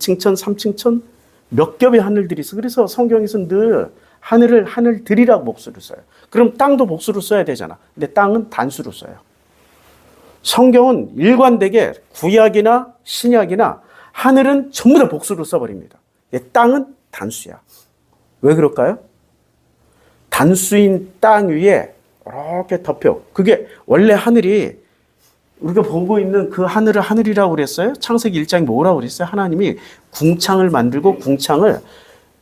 2층천, 3층천 몇 겹의 하늘들이 있어. 그래서 성경에서는 늘 하늘을 하늘들이라고 복수를 써요. 그럼 땅도 복수로 써야 되잖아. 근데 땅은 단수로 써요. 성경은 일관되게 구약이나 신약이나 하늘은 전부 다 복수로 써버립니다. 예, 땅은 단수야. 왜 그럴까요? 단수인 땅 위에 이렇게 덮여. 그게 원래 하늘이 우리가 보고 있는 그 하늘을 하늘이라고 그랬어요? 창세기 1장이 뭐라고 그랬어요? 하나님이 궁창을 만들고 궁창을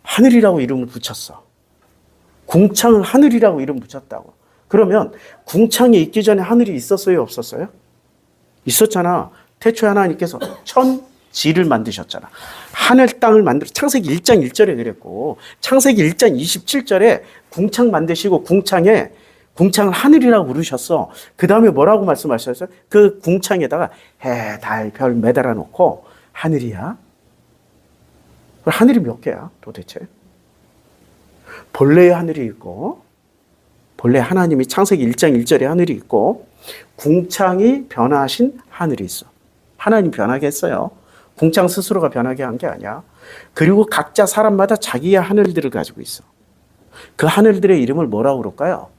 하늘이라고 이름을 붙였어. 궁창을 하늘이라고 이름 붙였다고. 그러면 궁창이 있기 전에 하늘이 있었어요? 없었어요? 있었잖아. 태초에 하나님께서 천지를 만드셨잖아. 하늘 땅을 만들어 창세기 1장 1절에 그랬고 창세기 1장 27절에 궁창 만드시고 궁창에 궁창을 하늘이라고 부르셨어. 그 다음에 뭐라고 말씀하셨어요? 그 궁창에다가 해, 달, 별 매달아 놓고 하늘이야. 하늘이 몇 개야 도대체? 본래의 하늘이 있고 본래 하나님이 창세기 1장 1절에 하늘이 있고 궁창이 변화하신 하늘이 있어. 하나님 변하게 했어요. 궁창 스스로가 변하게 한 게 아니야. 그리고 각자 사람마다 자기의 하늘들을 가지고 있어. 그 하늘들의 이름을 뭐라고 그럴까요?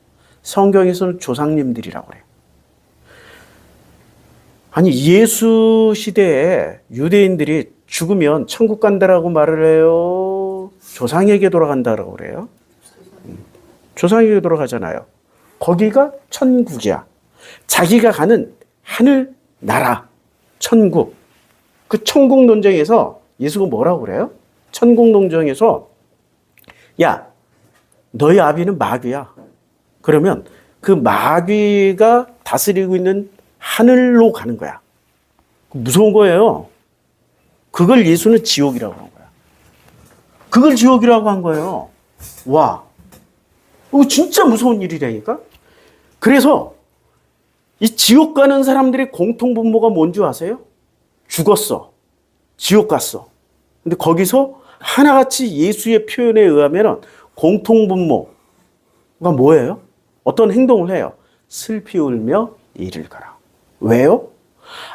성경에서는 조상님들이라고 그래. 아니 예수 시대에 유대인들이 죽으면 천국 간다라고 말을 해요. 조상에게 돌아간다라고 그래요. 음, 조상에게 돌아가잖아요. 거기가 천국이야. 자기가 가는 하늘 나라 천국. 그 천국 논쟁에서 예수가 뭐라고 그래요? 천국 논쟁에서 야 너희 아비는 마귀야. 그러면 그 마귀가 다스리고 있는 하늘로 가는 거야. 무서운 거예요. 그걸 예수는 지옥이라고 한 거야. 그걸 지옥이라고 한 거예요. 와. 이거 진짜 무서운 일이라니까? 그래서 이 지옥 가는 사람들의 공통분모가 뭔지 아세요? 죽었어. 지옥 갔어. 근데 거기서 하나같이 예수의 표현에 의하면 공통분모가 뭐예요? 어떤 행동을 해요? 슬피 울며 이를 가라. 왜요?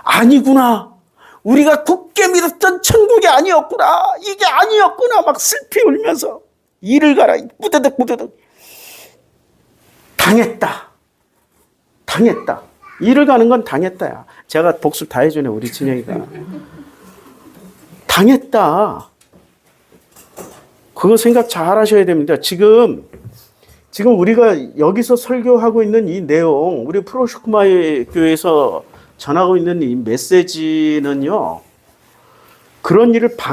아니구나. 우리가 굳게 믿었던 천국이 아니었구나. 이게 아니었구나. 막 슬피 울면서 이를 가라. 무드득 무드득. 당했다. 당했다. 이를 가는 건 당했다야. 제가 복습 다 해주네, 우리 진영이가. 당했다. 그거 생각 잘 하셔야 됩니다. 지금 지금 우리가 여기서 설교하고 있는 이 내용, 우리 프로슈크마의 교회에서 전하고 있는 이 메시지는요, 그런 일을 방